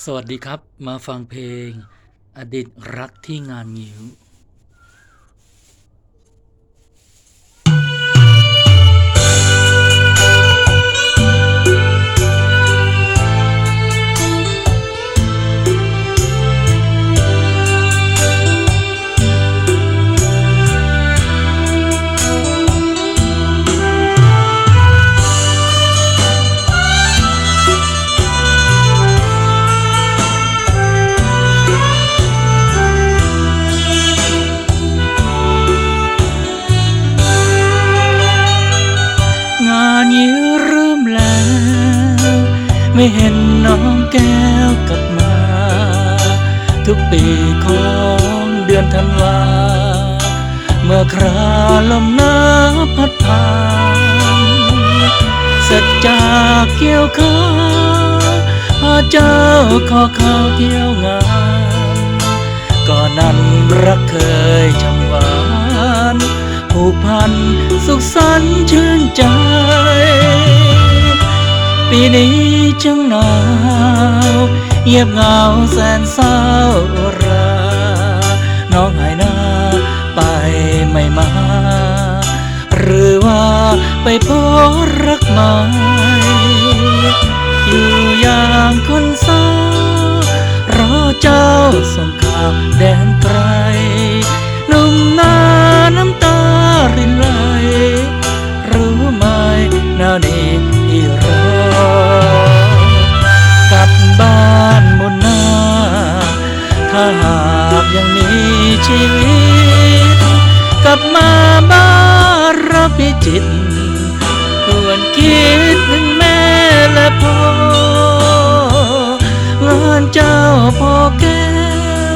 สวัสดีครับ มาฟังเพลง อดีตรักที่งานงิ้ว ไม่เห็นน้องแก้วกลับมา ทุกปีของเดือนธันวา เมื่อคราลมหนาวพัดผ่านเสร็จจากเกี่ยวข้าวพาเจ้าขอเข้าเที่ยวงานก่อนนั้นรักเคยชำหวานผูกพันสุขสันต์ชื่น ปีนี้จึงหนาวเยียบเงาแสนเศร้ารา น้องหายหน้าไปไม่มา หรือว่าไปพบรักใหม่อยู่อย่างคนเศร้ารอเจ้าส่งข่าว ยังมีชีวิต กลับมาบ้านรับพิจิตรควรคิดถึงแม่และพ่องานเจ้าพ่อแก้ว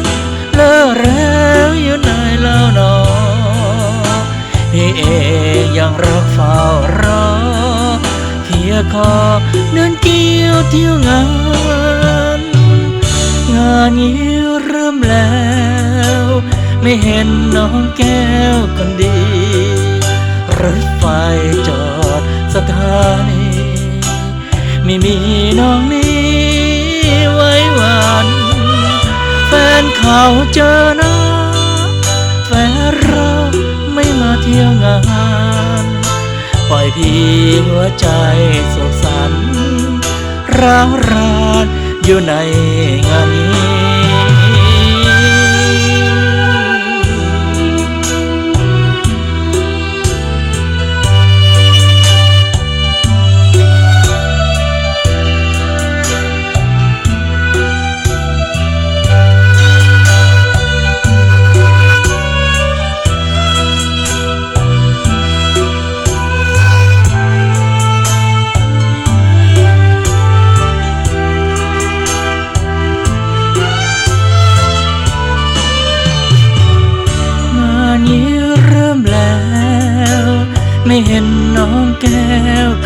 เลิกแล้วอยู่ไหนแล้วนอพี่เอยังรักเฝ้ารอเคียคอเดินเกี่ยวเที่ยวงาน งานยิ้วเริ่มแล้ว ไม่เห็นน้องแก้วคนดี รถไฟจอดสถานี ไม่มีน้องนี้ไว้วัน แฟนเขาเจอหน้าแฟนเราไม่มาเที่ยวงาน ปล่อยพี่หัวใจโศกสันร้าวรานอยู่ในงาน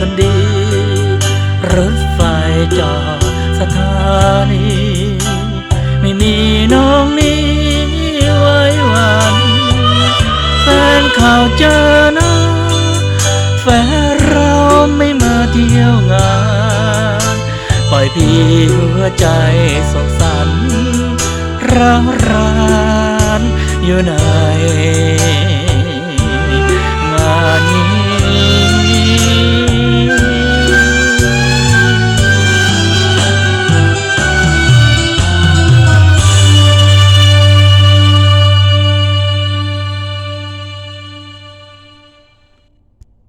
คนดี รถไฟจอดสถานี ไม่มีน้องนี้ไว้หวันแฟนเขาวเจอหน้าแฟนเราไม่มาเที่ยวงาน ปล่อยพี่หัวใจโศกสันร้าวรานอยู่ไหนงานนี้